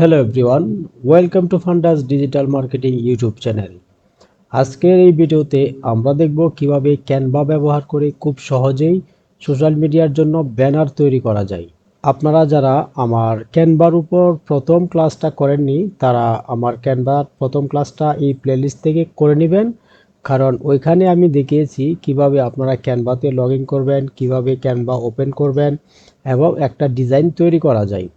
Hello everyone welcome to Fundas digital marketing YouTube channel আজকের এই ভিডিওতে আমরা দেখব কীভাবে ক্যানভা ব্যবহার করে খুব সহজেই সোশ্যাল মিডিয়ার জন্য ব্যানার তৈরি করা যায়। আপনারা যারা আমার ক্যানভার উপর প্রথম ক্লাসটা করেননি, তারা আমার ক্যানভার প্রথম ক্লাসটা এই প্লেলিস্ট থেকে করে নেবেন। কারণ ওইখানে আমি দেখিয়েছি কীভাবে আপনারা ক্যানভাতে লগ ইন করবেন, কীভাবে ক্যানভা ওপেন করবেন এবং একটা ডিজাইন তৈরি করা যায়।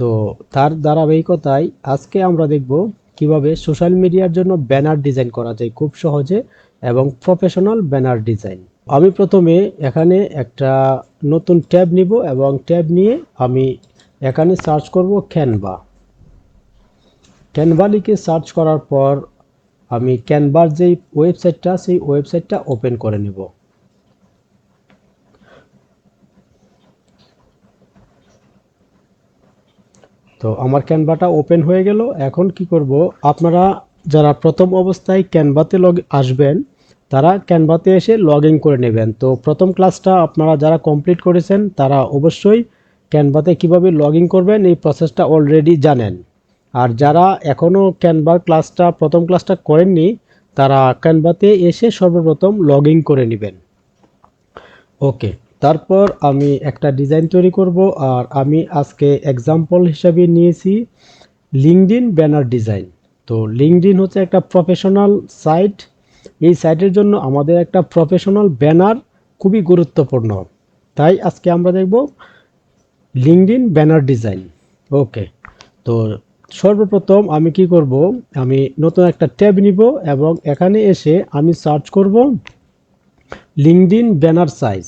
তো তার ধারাবাহিকতায় আজকে আমরা দেখব কীভাবে সোশ্যাল মিডিয়ার জন্য ব্যানার ডিজাইন করা যায় খুব সহজে এবং প্রফেশনাল ব্যানার ডিজাইন। আমি প্রথমে এখানে একটা নতুন ট্যাব নিব এবং ট্যাব নিয়ে আমি এখানে সার্চ করব ক্যানভা ক্যানভা লিখে সার্চ করার পর আমি ক্যানভার যেই ওয়েবসাইটটা, সেই ওয়েবসাইটটা ওপেন করে নেব। তো আমার ক্যানভাটা ওপেন হয়ে গেল। এখন কি করব? আপনারা যারা প্রথম অবস্থায় ক্যানভাতে লগ আসবেন, তারা ক্যানভাতে এসে লগ ইন করে নেবেন। তো প্রথম ক্লাসটা আপনারা যারা কমপ্লিট করেছেন, তারা অবশ্যই ক্যানভাতে কীভাবে লগ ইন করবেন, এই প্রসেসটা অলরেডি জানেন। আর যারা এখনও ক্যানভা ক্লাসটা, প্রথম ক্লাসটা করেননি, তারা ক্যানভাতে এসে সর্বপ্রথম লগ ইন করে নেবেন। ওকে। তারপর আমি একটা ডিজাইন তৈরি করব আর আমি আজকে এক্সাম্পল হিসাবে নিয়েছি লিঙ্কডিন ব্যানার ডিজাইন তো লিঙ্কডিন হচ্ছে একটা প্রফেশনাল সাইট এই সাইটের জন্য আমাদের একটা প্রফেশনাল ব্যানার খুবই গুরুত্বপূর্ণ। তাই আজকে আমরা দেখব লিঙ্কডিন ব্যানার ডিজাইন ওকে তো সর্বপ্রথম আমি কি করব? আমি নতুন একটা ট্যাব নিব এবং এখানে এসে আমি সার্চ করব LinkedIn banner size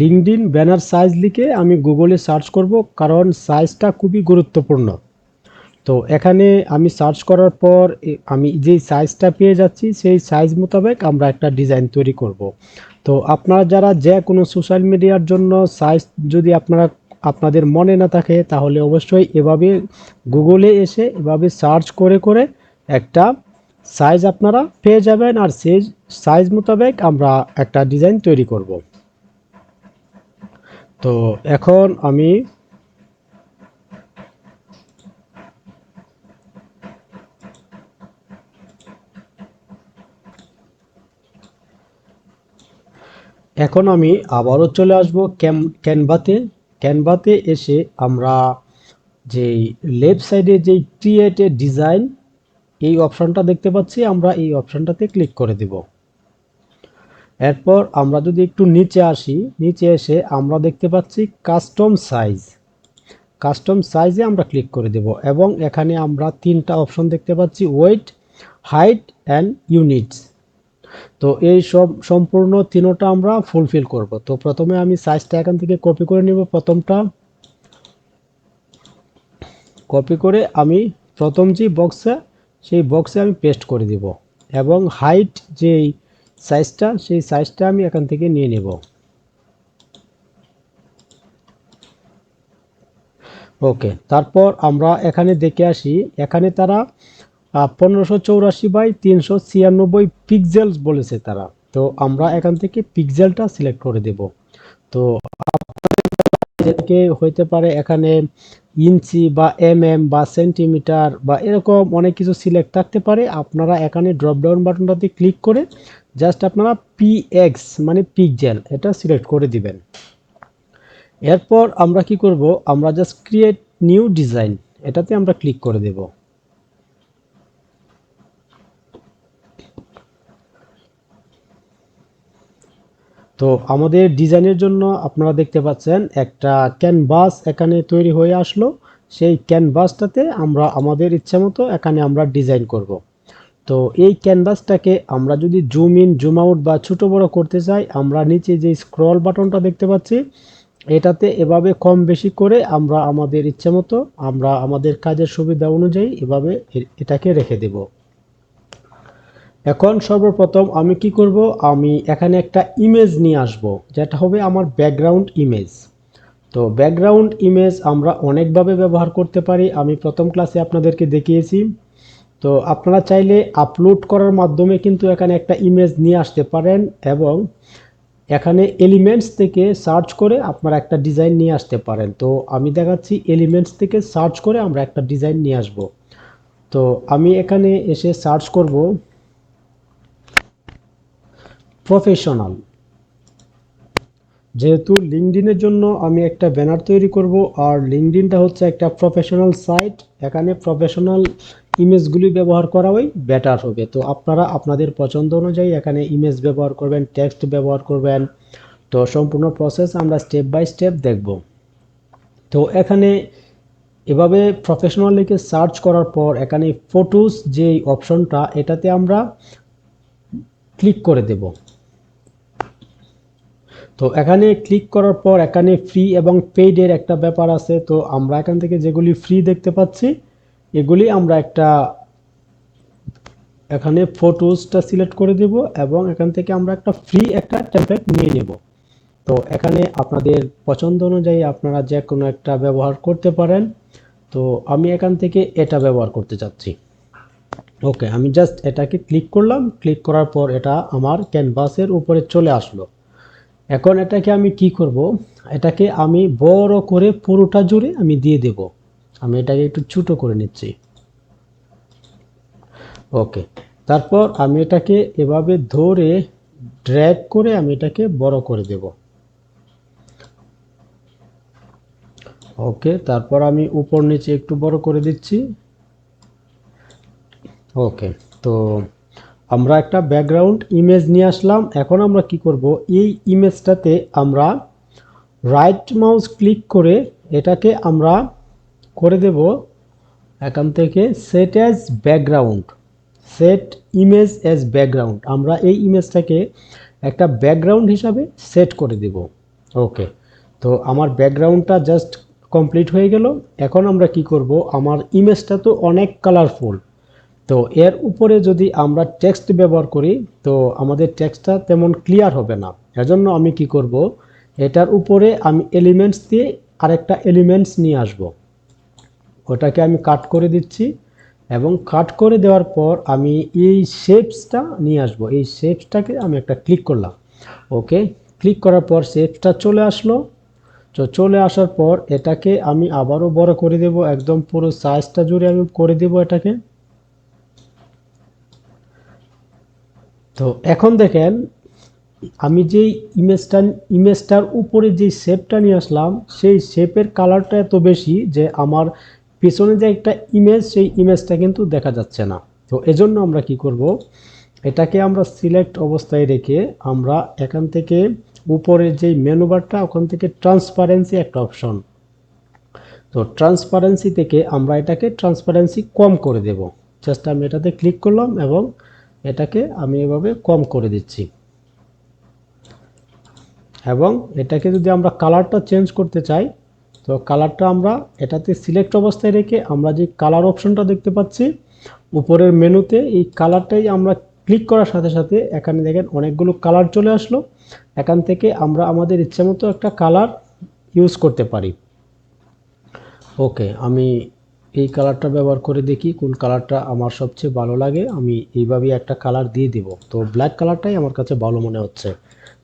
LinkedIn banner size লিখে আমি গুগলে সার্চ করব, কারণ সাইজটা খুবই গুরুত্বপূর্ণ। তো এখানে আমি সার্চ করার পর আমি যেই সাইজটা পেয়ে যাচ্ছি, সেই সাইজ মোতাবেক আমরা একটা ডিজাইন তৈরি করব। তো আপনারা যারা যে কোনো সোশ্যাল মিডিয়ার জন্য সাইজ যদি আপনারা, আপনাদের মনে না থাকে, তাহলে অবশ্যই এভাবে গুগলে এসে এভাবে সার্চ করে করে একটা সাইজ আপনারা পেয়ে যাবেন, আর সেই সাইজ মোতাবেক আমরা একটা ডিজাইন তৈরি করব। তো এখন আমি এখন আমি আবারও চলে আসব ক্যানভাতে। ক্যানভাতে এসে আমরা যেই লেফট সাইডে যেই ক্রিয়েট ডিজাইন এই অপশানটা দেখতে পাচ্ছি। আমরা এই অপশানটাতে ক্লিক করে দেব। এরপর আমরা যদি একটু নিচে আসি, নিচে এসে আমরা দেখতে পাচ্ছি কাস্টম সাইজ কাস্টম সাইজে আমরা ক্লিক করে দেব এবং এখানে আমরা তিনটা অপশন দেখতে পাচ্ছি ওয়েট হাইট অ্যান্ড ইউনিটস তো এই সব সম্পূর্ণ তিনোটা আমরা ফুলফিল করব। তো প্রথমে আমি সাইজটা এখান থেকে কপি করে নিব প্রথমটা। কপি করে আমি প্রথম যে বক্সে সেই বক্সে আমি পেস্ট করে দিব এবং হাইট যেই সাইজটা, সেই সাইজটা আমি এখান থেকে নিয়ে নেব। ওকে, তারপর আমরা এখানে দেখে আসি, এখানে তারা পনেরোশো চৌরাশি বাই তিনশো ছিয়ানব্বই পিক্সেলস বলেছে তারা। তো আমরা এখান থেকে পিক্সেলটা সিলেক্ট করে দেব। তো হইতে পারে এখানে ইঞ্চি বা এম এম বা সেন্টিমিটার বা এরকম অনেক কিছু সিলেক্ট থাকতে পারে। আপনারা এখানে ড্রপ ডাউন বাটনটাতে ক্লিক করে জাস্ট আপনারা পিএক্স মানে পিক্সেল এটা সিলেক্ট করে দিবেন। এরপর আমরা কি করব? আমরা জাস্ট ক্রিয়েট নিউ ডিজাইন এটাতে আমরা ক্লিক করে দেব। তো আমাদের ডিজাইনের জন্য আপনারা দেখতে পাচ্ছেন, একটা ক্যানভাস এখানে তৈরি হয়ে আসলো। সেই ক্যানভাসটাতে আমরা আমাদের ইচ্ছা মতো এখানে আমরা ডিজাইন করব। তো এই ক্যানভাসটাকে আমরা যদি জুম ইন, জুম আউট বা ছোট বড় করতে চাই, আমরা নিচে যে স্ক্রল বাটনটা দেখতে পাচ্ছি, এটাতে এভাবে কম বেশি করে আমরা আমাদের ইচ্ছে মতো, আমরা আমাদের কাজের সুবিধা অনুযায়ী এভাবে এটাকে রেখে দেব। এখন সর্বপ্রথম আমি কি করব? আমি এখানে একটা ইমেজ নিয়ে আসব, যেটা হবে আমার ব্যাকগ্রাউন্ড ইমেজ তো ব্যাকগ্রাউন্ড ইমেজ আমরা অনেকভাবে ব্যবহার করতে পারি। আমি প্রথম ক্লাসে আপনাদেরকে দেখিয়েছি। তো আপনারা চাইলে আপলোড করার মাধ্যমে কিন্তু এখানে একটা ইমেজ নিয়ে আসতে পারেন এবং এখানে এলিমেন্টস থেকে সার্চ করে আপনারা একটা ডিজাইন নিয়ে আসতে পারেন। তো আমি দেখাচ্ছি এলিমেন্টস থেকে সার্চ করে আমরা একটা ডিজাইন নিয়ে আসব। তো আমি এখানে এসে সার্চ করব প্রফেশনাল যেহেতু লিঙ্কডিনের জন্য আমি একটা ব্যানার তৈরি করব, আর লিঙ্কডিনটা হচ্ছে একটা প্রফেশনাল সাইট এখানে প্রফেশনাল ইমেজগুলি ব্যবহার করাই বেটার হবে। তো আপনারা আপনাদের পছন্দ অনুযায়ী এখানে ইমেজ ব্যবহার করবেন টেক্সট ব্যবহার করবেন। তো সম্পূর্ণ প্রসেস আমরা স্টেপ বাই স্টেপ দেখব। তো এখানে এভাবে প্রফেশনাল লিখে সার্চ করার পর এখানে ফটোস যে অপশনটা এটাতে আমরা ক্লিক করে দেব। তো এখানে ক্লিক করার পর এখানে ফ্রি এবং পেইডের একটা ব্যাপার আছে। তো আমরা এখান থেকে যেগুলি ফ্রি দেখতে পাচ্ছি এগুলি আমরা একটা এখানে ফটোসটা সিলেক্ট করে দেব এবং এখান থেকে আমরা একটা ফ্রি একটা টেমপ্লেট নিয়ে নেব। তো এখানে আপনাদের পছন্দ অনুযায়ী আপনারা যে কোনো একটা ব্যবহার করতে পারেন। তো আমি এখান থেকে এটা ব্যবহার করতে চাচ্ছি। ওকে, আমি জাস্ট এটাকে ক্লিক করলাম। ক্লিক করার পর এটা আমার ক্যানভাসের উপরে চলে আসলো। এখন এটাকে আমি কি করব? এটাকে আমি বড় করে পুরোটা জুড়ে আমি দিয়ে দেব। আমি এটাকে একটু ছোটো করে নিচ্ছি। ওকে, তারপর আমি এটাকে এভাবে ধরে ড্র্যাগ করে আমি এটাকে বড় করে দেব। ওকে, তারপর আমি উপর নিচে একটু বড় করে দিচ্ছি। ওকে, তো আমরা একটা ব্যাকগ্রাউন্ড ইমেজ নিয়ে আসলাম। এখন আমরা কি করব? এই ইমেজটাতে আমরা রাইট মাউস ক্লিক করে এটাকে আমরা করে দেব এখান থেকে set as background set image as background আমরা এই ইমেজটাকে একটা ব্যাকগ্রাউন্ড হিসাবে সেট করে দেব। ওকে তো আমার ব্যাকগ্রাউন্ডটা জাস্ট কমপ্লিট হয়ে গেল। এখন আমরা কি করব? আমার ইমেজটা তো অনেক কালারফুল তো এর উপরে যদি আমরা টেক্সট ব্যবহার করি, তো আমাদের টেক্সটটা তেমন ক্লিয়ার হবে না। এজন্য আমি কি করব? এটার উপরে আমি এলিমেন্টস দিয়ে আরেকটা এলিমেন্টস নিয়ে আসব। ওটাকে আমি কাট করে দিচ্ছি এবং কাট করে দেওয়ার পর আমি এই শেপসটা নিয়ে আসব। এই শেপসটাকে আমি একটা ক্লিক করলাম। ওকে ক্লিক করার পর শেপসটা চলে আসলো। তো চলে আসার পর এটাকে আমি আবারও বড় করে দেব। একদম পুরো সাইজটা জুড়ে আমি করে দেব এটাকে। তো এখন দেখেন, আমি যেই ইমেজটা ইমেজটার উপরে যে শেপটা নিয়ে আসলাম, সেই শেপের কালারটা এত বেশি যে আমার পিছনে যে একটা ইমেজ সেই ইমেজটা কিন্তু দেখা যাচ্ছে না। তো এজন্য আমরা কি করব? এটাকে আমরা সিলেক্ট অবস্থায় রেখে আমরা এখান থেকে উপরের যেই মেনুবারটা ওখান থেকে ট্রান্সপারেন্সি একটা অপশন তো ট্রান্সপারেন্সি থেকে আমরা এটাকে ট্রান্সপারেন্সি কম করে দেব। জাস্ট আমি এটাতে ক্লিক করলাম এবং এটাকে আমি এভাবে কম করে দিচ্ছি। এবং এটাকে যদি আমরা কালারটা চেঞ্জ করতে চাই তো কালারটা আমরা এটাতে সিলেক্ট অবস্থায় রেখে আমরা যে কালার অপশনটা দেখতে পাচ্ছি, উপরের মেনুতে এই কালারটাই আমরা ক্লিক করার সাথে সাথে এখানে দেখেন অনেকগুলো কালার চলে আসলো। এখান থেকে আমরা আমাদের ইচ্ছে মতো একটা কালার ইউজ করতে পারি। ওকে আমি এই কালারটা ব্যবহার করে দেখি কোন কালারটা আমার সবচেয়ে ভালো লাগে। আমি এইভাবেই একটা কালার দিয়ে দিব। তো ব্ল্যাক কালারটাই আমার কাছে ভালো মনে হচ্ছে।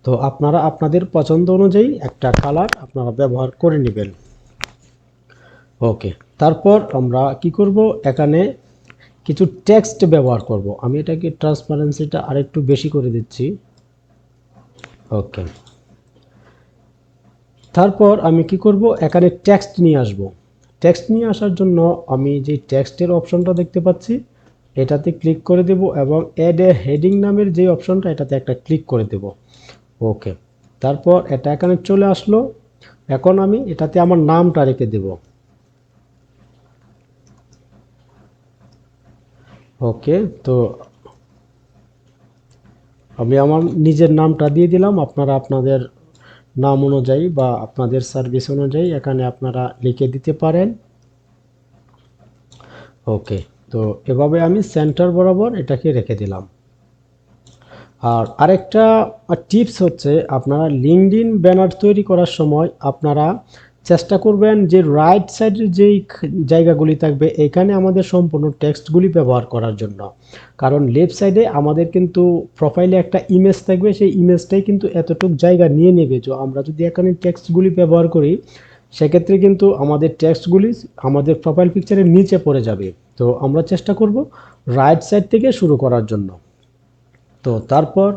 তো আপনারা আপনাদের পছন্দ অনুযায়ী একটা কালার আপনারা ব্যবহার করে নেবেন। ওকে। তারপর আমরা কি করব? এখানে কিছু টেক্সট ব্যবহার করব। আমি এটাকে ট্রান্সপারেন্সিটা আরেকটু বেশি করে দিচ্ছি। ওকে। তারপর আমি কি করব? এখানে টেক্সট নিয়ে আসব। টেক্সট নিয়ে আসার জন্য আমি যে টেক্সটের অপশনটা দেখতে পাচ্ছি, এটাতে ক্লিক করে দেব এবং অ্যাড এ হেডিং নামের যে অপশনটা এটাতে একটা ক্লিক করে দেব। ওকে। তারপর এটা এখানে চলে আসলো। এখন আমি এটাতে আমার নামটা রেখে দেব। ওকে তো আমি আমার নিজের নামটা দিয়ে দিলাম। আপনারা আপনাদের নাম অনুযায়ী বা আপনাদের সার্ভিস অনুযায়ী এখানে আপনারা লিখে দিতে পারেন। ওকে তো এভাবে আমি সেন্টার বরাবর এটাকে রেখে দিলাম। আর আরেকটা টিপস হচ্ছে, আপনারা লিঙ্কডিন ব্যানার তৈরি করার সময় আপনারা চেষ্টা করবেন যে রাইট সাইডের যেই জায়গাগুলি থাকবে, এখানে আমাদের সম্পূর্ণ টেক্সটগুলি ব্যবহার করার জন্য। কারণ লেফট সাইডে আমাদের কিন্তু প্রোফাইলে একটা ইমেজ থাকবে, সেই ইমেজটাই কিন্তু এতটুক জায়গা নিয়ে নেবে যে আমরা যদি এখানে টেক্সটগুলি ব্যবহার করি, সেক্ষেত্রে কিন্তু আমাদের টেক্সটগুলি আমাদের প্রোফাইল পিকচারের নিচে পড়ে যাবে। তো আমরা চেষ্টা করব রাইট সাইড থেকে শুরু করার জন্য। তো তারপর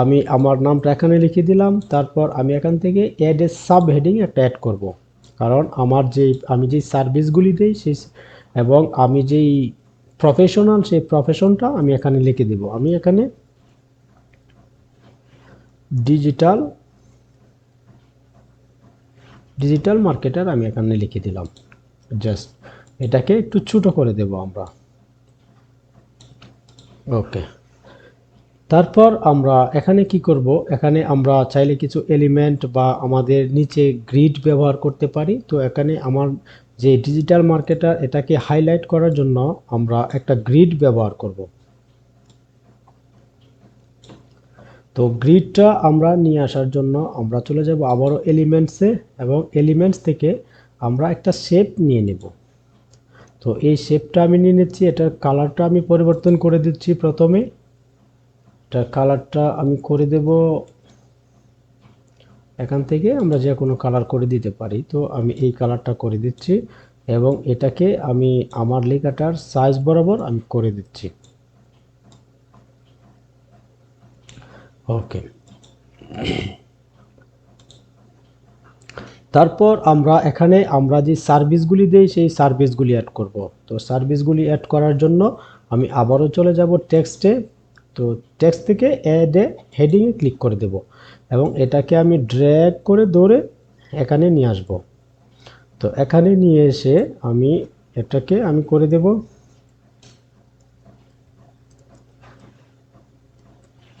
আমি আমার নামটা এখানে লিখে দিলাম, তারপর আমি এখান থেকে অ্যাড এ সাব হেডিং একটা অ্যাড করব। কারণ আমার যে আমি যেই সার্ভিসগুলি দিই সেই, এবং আমি যেই প্রফেশনাল সেই প্রফেশনটা আমি এখানে লিখে দেব। আমি এখানে ডিজিটাল ডিজিটাল মার্কেটার আমি এখানে লিখে দিলাম। জাস্ট এটাকে একটু ছোট করে দেব আমরা। ওকে তারপর আমরা এখানে কি করব? এখানে আমরা চাইলে কিছু এলিমেন্ট বা আমাদের নিচে গ্রিড ব্যবহার করতে পারি। তো এখানে আমার যে ডিজিটাল মার্কেটার এটাকে হাইলাইট করার জন্য আমরা একটা গ্রিড ব্যবহার করব। তো গ্রিডটা আমরা নিয়ে আসার জন্য আমরা চলে যাব আবারও এলিমেন্টসে এবং এলিমেন্টস থেকে আমরা একটা শেপ নিয়ে নেব। তো এই শেপটা আমি নিয়ে নিচ্ছি, এটার কালারটা আমি পরিবর্তন করে দিচ্ছি প্রথমে। এটার কালারটা আমি করে দেব। এখান থেকে আমরা যে কোনো কালার করে দিতে পারি। তো আমি এই কালারটা করে দিচ্ছি এবং এটাকে আমি আমার লেখাটার সাইজ বরাবর আমি করে দিচ্ছি। ওকে তারপর আমরা এখানে আমরা যে সার্ভিসগুলি দিই, সেই সার্ভিসগুলি অ্যাড করব। তো সার্ভিসগুলি অ্যাড করার জন্য আমি আবারও চলে যাব টেক্সটে তো টেক্সট থেকে অ্যাড হেডিংয়ে ক্লিক করে দেব। এবং এটাকে আমি ড্র্যাগ করে ধরে এখানে নিয়ে আসব। তো এখানে নিয়ে এসে আমি এটাকে আমি করে দেব।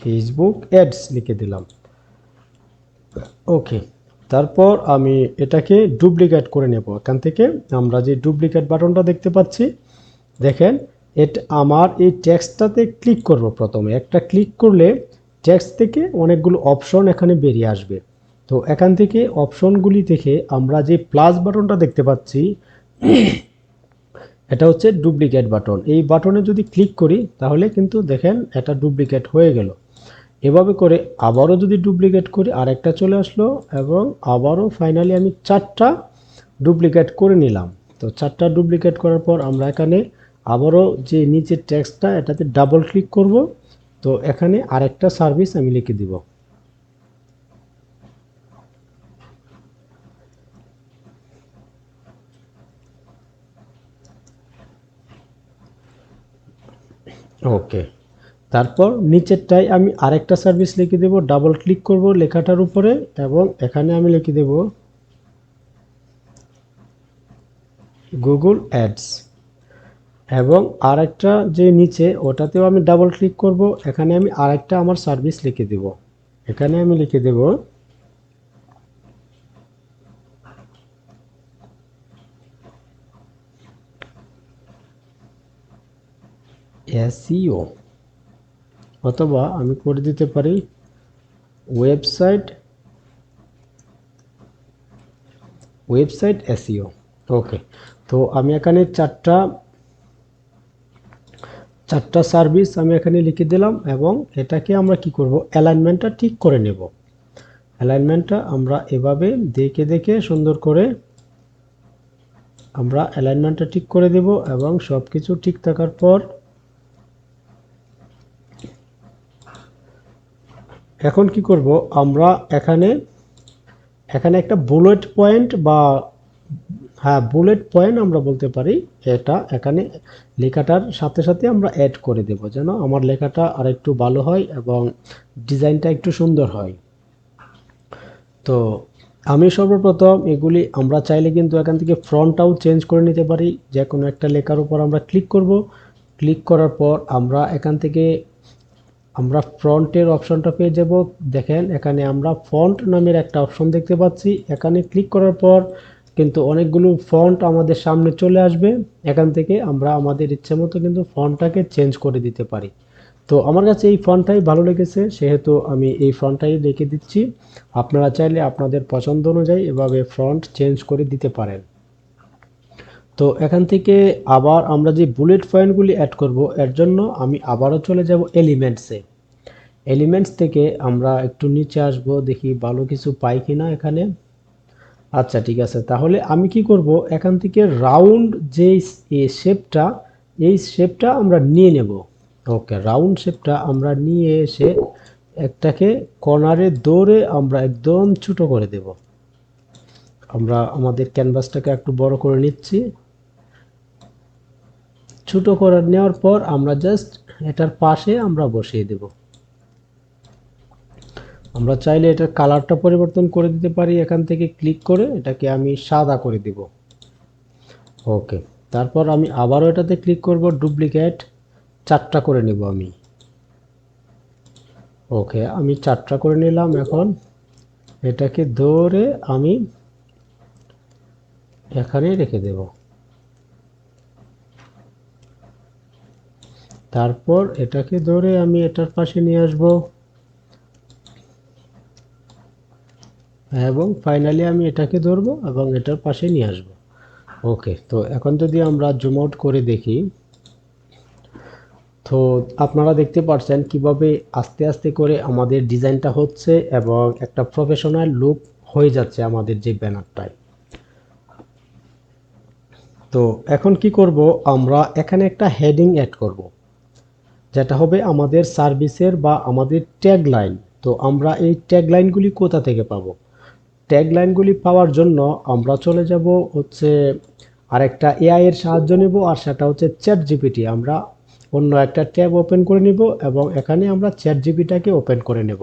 ফেসবুক অ্যাডস লিখে দিলাম। ওকে তারপর আমি এটাকে ডুপ্লিকেট করে নেব। এখান থেকে আমরা যে ডুপ্লিকেট বাটনটা দেখতে পাচ্ছি, দেখেন এটা আমার এই টেক্সটটাতে ক্লিক করব প্রথমে। একটা ক্লিক করলে টেক্সট থেকে অনেকগুলো অপশন এখানে বেরিয়ে আসবে। তো এখান থেকে অপশনগুলি থেকে আমরা যে প্লাস বাটনটা দেখতে পাচ্ছি, এটা হচ্ছে ডুপ্লিকেট বাটন এই বাটনে যদি ক্লিক করি, তাহলে কিন্তু দেখেন এটা ডুপ্লিকেট হয়ে গেল। এভাবে করে আবারও যদি ডুপ্লিকেট করি, আরেকটা চলে আসলো এবং আবারও ফাইনালি আমি চারটা ডুপ্লিকেট করে নিলাম। তো চারটা ডুপ্লিকেট করার পর আমরা এখানে আবারও যে নিচের ট্যাক্সটা, এটাতে ডাবল ক্লিক করব। তো এখানে আরেকটা সার্ভিস আমি লিখে দিব। ওকে তারপর নিচেরটায় আমি আরেকটা সার্ভিস লিখে দেব ডাবল ক্লিক করব লেখাটার উপরে, এবং এখানে আমি লিখে দেব গুগল অ্যাডস এবং আরেকটা যে নিচে, ওটাতেও আমি ডাবল ক্লিক করব। এখানে আমি আরেকটা আমার সার্ভিস লিখে দেব। এখানে আমি লিখে দেব এসইও অথবা আমি করে দিতে পারি ওয়েবসাইট ওয়েবসাইট এসইও ওকে তো আমি এখানে চারটা চারটা সার্ভিস আমি এখানে লিখে দিলাম এবং এটাকে আমরা কি করব? অ্যালাইনমেন্টটা ঠিক করে নেব। অ্যালাইনমেন্টটা আমরা এভাবে দেখে দেখে সুন্দর করে আমরা অ্যালাইনমেন্টটা ঠিক করে দেব এবং সব কিছু ঠিক থাকার পর এখন কি করব? আমরা এখানে এখানে একটা বুলেট পয়েন্ট বা হ্যাঁ বুলেট পয়েন্ট আমরা বলতে পারি, এটা এখানে লেখাটার সাথে সাথে আমরা অ্যাড করে দেব যেন আমার লেখাটা আর একটু ভালো হয় এবং ডিজাইনটা একটু সুন্দর হয়। তো আমি সর্বপ্রথম এগুলি আমরা চাইলে কিন্তু এখান থেকে ফ্রন্টটাও চেঞ্জ করে নিতে পারি, যে কোনো একটা লেখার উপর আমরা ক্লিক করব। ক্লিক করার পর আমরা এখান থেকে আমরা ফ্রন্টের অপশনটা পেয়ে যাব। দেখেন এখানে আমরা ফন্ট নামের একটা অপশন দেখতে পাচ্ছি। এখানে ক্লিক করার পর কিন্তু অনেকগুলো ফন্ট আমাদের সামনে চলে আসবে। এখান থেকে আমরা আমাদের ইচ্ছে মতো কিন্তু ফন্টটাকে চেঞ্জ করে দিতে পারি। তো আমার কাছে এই ফন্টটাই ভালো লেগেছে, সেহেতু আমি এই ফন্টটাই রেখে দিচ্ছি। আপনারা চাইলে আপনাদের পছন্দ অনুযায়ী এভাবে ফ্রন্ট চেঞ্জ করে দিতে পারেন। তো এখান থেকে আবার আমরা যে বুলেট পয়েন্টগুলি অ্যাড করব, এর জন্য আমি আবারও চলে যাব এলিমেন্টসে এলিমেন্টস থেকে আমরা একটু নিচে আসব, দেখি ভালো কিছু পাই কিনা এখানে। আচ্ছা ঠিক আছে। তাহলে আমি কি করব? এখান থেকে রাউন্ড যে শেপটা এই শেপটা আমরা নিয়ে নেব। ওকে রাউন্ড শেপটা আমরা নিয়ে এসে একটাকে কর্নারে দৌড়ে আমরা একদম ছোট করে দেব। আমরা আমাদের ক্যানভাসটাকে একটু বড় করে নিচ্ছি। ছোট করে নেওয়ার পর আমরা জাস্ট এটার পাশে আমরা বসিয়ে দেব। আমরা চাইলে এটার কালারটা পরিবর্তন করে দিতে পারি। এখান থেকে ক্লিক করে এটাকে আমি সাদা করে দিব। ওকে, তারপর আমি আবারও এটাতে ক্লিক করব, ডুপ্লিকেট চারটা করে নেব আমি। ওকে, আমি চারটা করে নিলাম এখন। এটাকে ধরে আমি এখানে রেখে দেব। তারপর এটাকে ধরে আমি এটার পাশে নিয়ে আসব। এবং ফাইনালি আমি এটাকে ধরবো এবং এটার পাশে নিয়ে আসব। ওকে তো এখন যদি আমরা জুম আউট করে দেখি, তো আপনারা দেখতে পাচ্ছেন কীভাবে আস্তে আস্তে করে আমাদের ডিজাইনটা হচ্ছে এবং একটা প্রফেশনাল লুক হয়ে যাচ্ছে আমাদের যে ব্যানারটায়। তো এখন কি করব, আমরা এখানে একটা হেডিং অ্যাড করব, যেটা হবে আমাদের সার্ভিসের বা আমাদের ট্যাগ লাইন তো আমরা এই ট্যাগ লাইনগুলি কোথা থেকে পাবো? ট্যাগ লাইনগুলি পাওয়ার জন্য আমরা চলে যাব হচ্ছে আরেকটা এআই এর সাহায্য নেব আর সেটা হচ্ছে চ্যাট জিপিটি আমরা অন্য একটা ট্যাব ওপেন করে নিব এবং এখানে আমরা চ্যাট জিপিটাকে ওপেন করে নেব।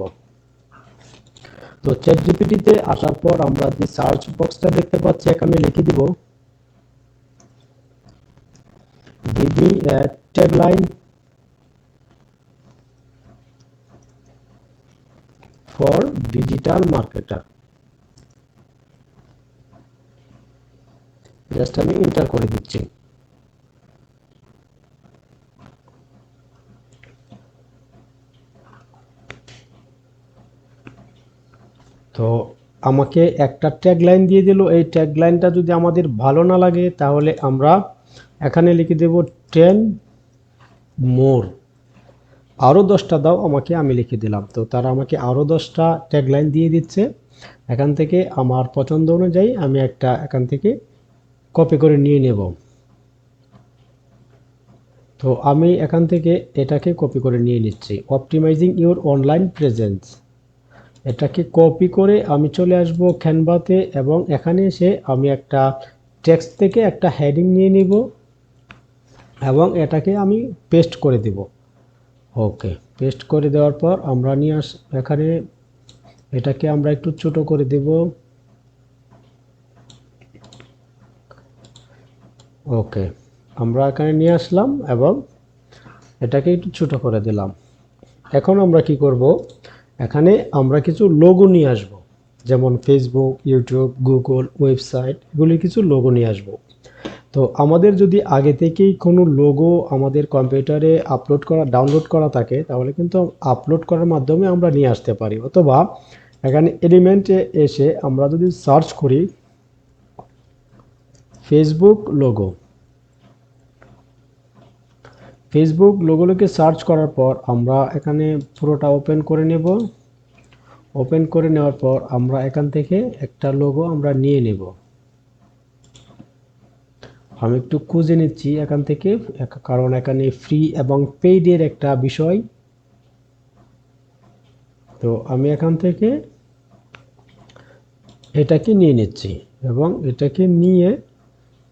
তো চ্যাট জিপিটিতে আসার পর আমরা যে সার্চ বক্সটা দেখতে পাচ্ছি, এখানে লিখে দিব give me for digital for just আমি এন্টার করে দিচ্ছি। তো আমাকে একটা ট্যাগ লাইন দিয়ে দিল। এই ট্যাগ লাইনটা যদি আমাদের ভালো না লাগে, তাহলে আমরা এখানে লিখে দেব টেন মোর আরও দশটা দাও, আমাকে আমি লিখে দিলাম। তো তারা আমাকে আরও দশটা ট্যাগলাইন দিয়ে দিচ্ছে। এখান থেকে আমার পছন্দ অনুযায়ী আমি একটা এখান থেকে কপি করে নিয়ে নেব। তো আমি এখান থেকে এটাকে কপি করে নিয়ে নিচ্ছি। অপটিমাইজিং ইউর অনলাইন প্রেজেন্স এটাকে কপি করে আমি চলে আসব ক্যানভাতে এবং এখানে এসে আমি একটা টেক্সট থেকে একটা হেডিং নিয়ে নিব এবং এটাকে আমি পেস্ট করে দেব। ওকে পেস্ট করে দেওয়ার পর আমরা নিয়ে আস, এখানে এটাকে আমরা একটু ছোট করে দেব। ওকে, আমরা এখানে নিয়ে আসলাম এবং এটাকে একটু ছোট করে দিলাম। এখন আমরা কি করব? এখানে আমরা কিছু লোগো নিয়ে আসব, যেমন ফেসবুক ইউটিউব গুগল ওয়েবসাইট এগুলি কিছু লোগো নিয়ে আসব। তো আমাদের যদি আগে থেকেই কোনো লোগো আমাদের কম্পিউটারে আপলোড করা ডাউনলোড করা থাকে, তাহলে কিন্তু আপলোড করার মাধ্যমে আমরা নিয়ে আসতে পারি। অথবা এখানে এলিমেন্টে এসে আমরা যদি সার্চ করি ফেসবুক লোগো ফেসবুক লোগোলোকে সার্চ করার পর আমরা এখানে পুরোটা ওপেন করে নেব। ওপেন করে নেওয়ার পর আমরা এখান থেকে একটা লোগো আমরা নিয়ে নেব। আমি একটু খুঁজে নিচ্ছি এখান থেকে, কারণ এখানে ফ্রি এবং পেইডের একটা বিষয়। তো আমি এখান থেকে এটাকে নিয়ে নিচ্ছি এবং এটাকে নিয়ে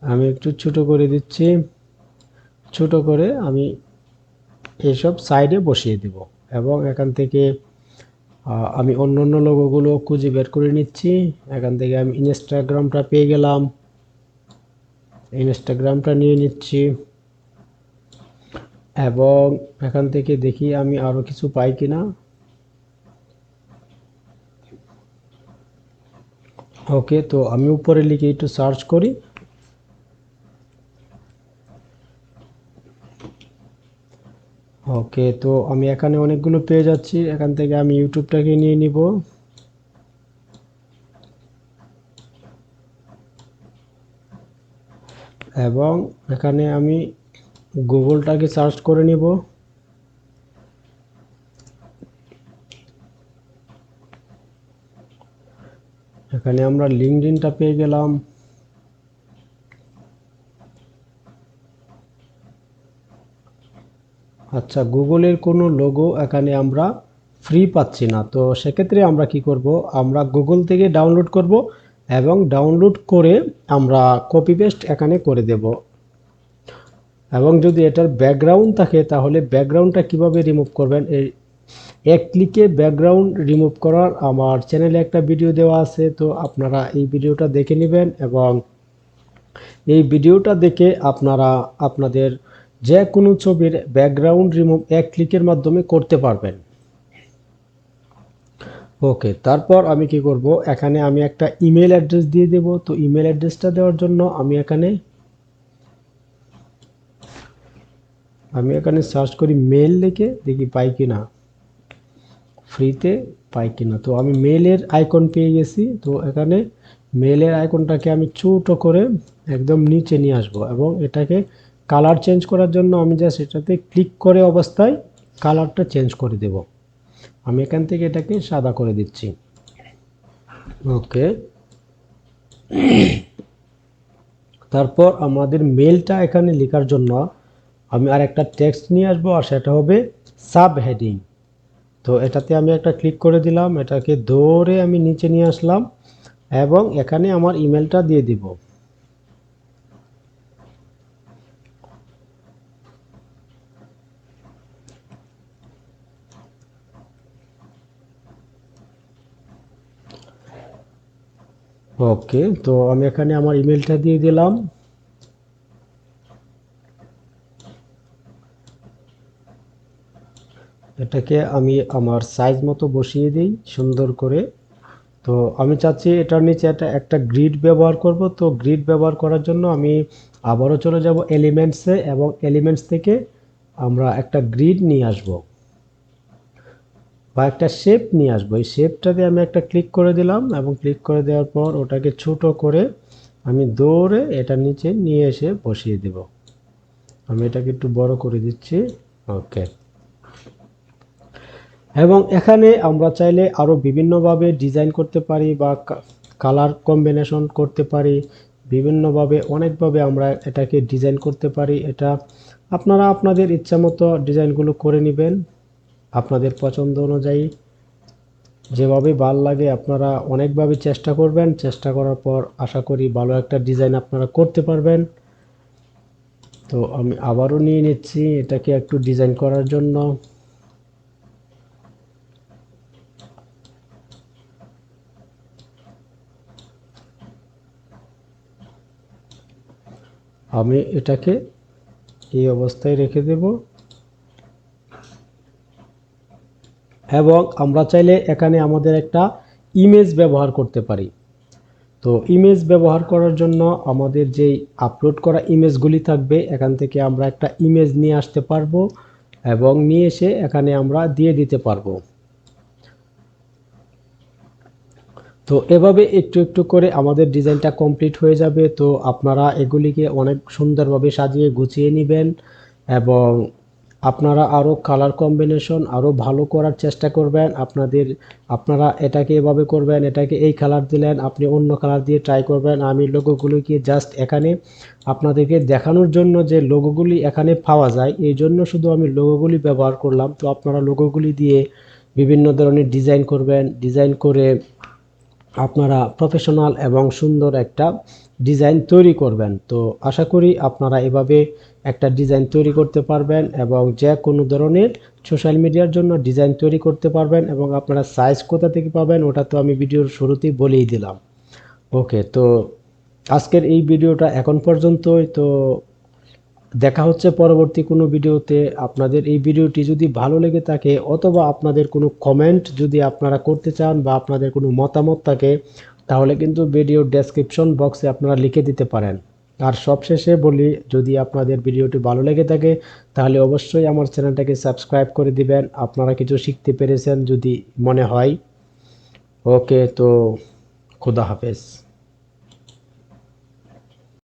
আমি একটু ছোট করে দিচ্ছি। ছোট করে আমি এসব সাইডে বসিয়ে দেব এবং এখান থেকে আমি অন্য অন্য লোগোগুলো খুঁজে বের করে নিচ্ছি। এখান থেকে আমি ইনস্টাগ্রামটা পেয়ে গেলাম। ইনস্টাগ্রামটা নিয়ে নিচ্ছি। এবং এখান থেকে দেখি আমি আরও কিছু পাই কি না ওকে, তো আমি উপরে লিখে একটু সার্চ করি। ওকে, তো আমি এখানে অনেকগুলো পেয়ে যাচ্ছি এখান থেকে আমি ইউটিউবটাকে নিয়ে নিব। এবং এখানে আমি গুগলটাকে সার্চ করে নিব। এখানে আমরা লিঙ্কডিনটা পেয়ে গেলাম। আচ্ছা গুগলের কোনো লোগো এখানে আমরা ফ্রি পাচ্ছি না। তো সেক্ষেত্রে আমরা কি করব? আমরা গুগল থেকে ডাউনলোড করব এবং ডাউনলোড করে আমরা কপি পেস্ট এখানে করে দেব। এবং যদি এটার ব্যাকগ্রাউন্ড থাকে, তাহলে ব্যাকগ্রাউন্ডটা কীভাবে রিমুভ করবেন? এই এক ক্লিকে ব্যাকগ্রাউন্ড রিমুভ করার আমার চ্যানেলে একটা ভিডিও দেওয়া আছে, তো আপনারা এই ভিডিওটা দেখে নেবেন এবং এই ভিডিওটা দেখে আপনারা আপনাদের যে কোনো ছবির ব্যাকগ্রাউন্ড রিমুভ এক ক্লিকের মাধ্যমে করতে পারবেন। ওকে তারপর আমি কি করব? এখানে আমি একটা ইমেল অ্যাড্রেস দিয়ে দেব। তো ইমেল অ্যাড্রেসটা দেওয়ার জন্য আমি এখানে আমি এখানে সার্চ করি মেল লিখে, দেখি পাই কি না ফ্রিতে পাই কিনা। তো আমি মেলের আইকন পেয়ে গেছি। তো এখানে মেলের আইকনটাকে আমি ছোটো করে একদম নিচে নিয়ে আসব এবং এটাকে কালার চেঞ্জ করার জন্য আমি জাস্ট এটাতে ক্লিক করে অবস্থায় কালারটা চেঞ্জ করে দেব। আমি এখান থেকে এটাকে সাদা করে দিচ্ছি। ওকে। তারপর আমাদের মেলটা এখানে লেখার জন্য আমি আর একটা টেক্সট নিয়ে আসব, আর সেটা হবে সাব হেডিং তো এটাতে আমি একটা ক্লিক করে দিলাম, এটাকে ধরে আমি নিচে নিয়ে আসলাম, এবং এখানে আমার ইমেলটা দিয়ে দিব। ওকে, তো আমি এখানে আমার ইমেলটা দিয়ে দিলাম। এটাকে আমি আমার সাইজ মতো বসিয়ে দিই সুন্দর করে। তো আমি চাচ্ছি এটার নিচে একটা একটা গ্রিড ব্যবহার করব। তো গ্রিড ব্যবহার করার জন্য আমি আবারও চলে যাব এলিমেন্টসে এবং এলিমেন্টস থেকে আমরা একটা গ্রিড নিয়ে আসব। বা একটা শেপ নিয়ে আসব। এই শেপটাতে আমি একটা ক্লিক করে দিলাম এবং ক্লিক করে দেওয়ার পর ওটাকে ছোট করে আমি দৌড়ে এটার নিচে নিয়ে এসে বসিয়ে দেব। আমি এটাকে একটু বড় করে দিচ্ছি। ওকে এবং এখানে আমরা চাইলে আরও বিভিন্নভাবে ডিজাইন করতে পারি বা কালার কম্বিনেশন করতে পারি। বিভিন্নভাবে, অনেকভাবে আমরা এটাকে ডিজাইন করতে পারি। এটা আপনারা আপনাদের ইচ্ছা মতো ডিজাইনগুলো করে নেবেন। আপনাদের পছন্দ অনুযায়ী যেভাবে ভালো লাগে আপনারা অনেকভাবে চেষ্টা করবেন। চেষ্টা করার পর আশা করি ভালো একটা ডিজাইন আপনারা করতে পারবেন। তো আমি আবারও নিয়ে নিচ্ছি, এটাকে একটু ডিজাইন করার জন্য। আমি এটাকে এই অবস্থায় রেখে দেব। এবং আমরা চাইলে এখানে আমাদের একটা ইমেজ ব্যবহার করতে পারি। তো ইমেজ ব্যবহার করার জন্য আমাদের যেই আপলোড করা ইমেজগুলি থাকবে, এখান থেকে আমরা একটা ইমেজ নিয়ে আসতে পারব এবং নিয়ে এসে এখানে আমরা দিয়ে দিতে পারব। তো এভাবে একটু একটু করে আমাদের ডিজাইনটা কমপ্লিট হয়ে যাবে। তো আপনারা এগুলিকে অনেক সুন্দরভাবে সাজিয়ে গুছিয়ে নেবেন এবং আপনারা আরও কালার কম্বিনেশন আরও ভালো করার চেষ্টা করবেন। আপনাদের, আপনারা এটাকে এভাবে করবেন, এটাকে এই কালার দিলেন, আপনি অন্য কালার দিয়ে ট্রাই করবেন। আমি লোগোগুলিকে জাস্ট এখানে আপনাদেরকে দেখানোর জন্য যে লোগোগুলি এখানে পাওয়া যায়, এই জন্য শুধু আমি লোগোগুলি ব্যবহার করলাম। তো আপনারা লোগোগুলি দিয়ে বিভিন্ন ধরনের ডিজাইন করবেন। ডিজাইন করে আপনারা প্রফেশনাল এবং সুন্দর একটা ডিজাইন তৈরি করবেন। তো আশা করি আপনারা এভাবে একটা ডিজাইন তৈরি করতে পারবেন এবং যে কোনো ধরনের সোশ্যাল মিডিয়ার জন্য ডিজাইন তৈরি করতে পারবেন এবং আপনারা সাইজ কোথা থেকে পাবেন ওটা তো আমি ভিডিওর শুরুতেই বলেই দিলাম। ওকে তো আজকের এই ভিডিওটা এখন পর্যন্তই। তো দেখা হচ্ছে পরবর্তী কোনো ভিডিওতে আপনাদের এই ভিডিওটি যদি ভালো লেগে থাকে অথবা আপনাদের কোনো কমেন্ট যদি আপনারা করতে চান বা আপনাদের কোনো মতামত থাকে তাহলে কিন্তু ভিডিও ডেসক্রিপশন বক্সে আপনারা লিখে দিতে পারেন। আর সবশেষে বলি, যদি আপনাদের ভিডিওটি ভালো লেগে থাকে, তাহলে অবশ্যই আমার চ্যানেলটাকে সাবস্ক্রাইব করে দিবেন। আপনারা কিছু শিখতে পেরেছেন যদি মনে হয়। ওকে, তো খুদা হাফেজ।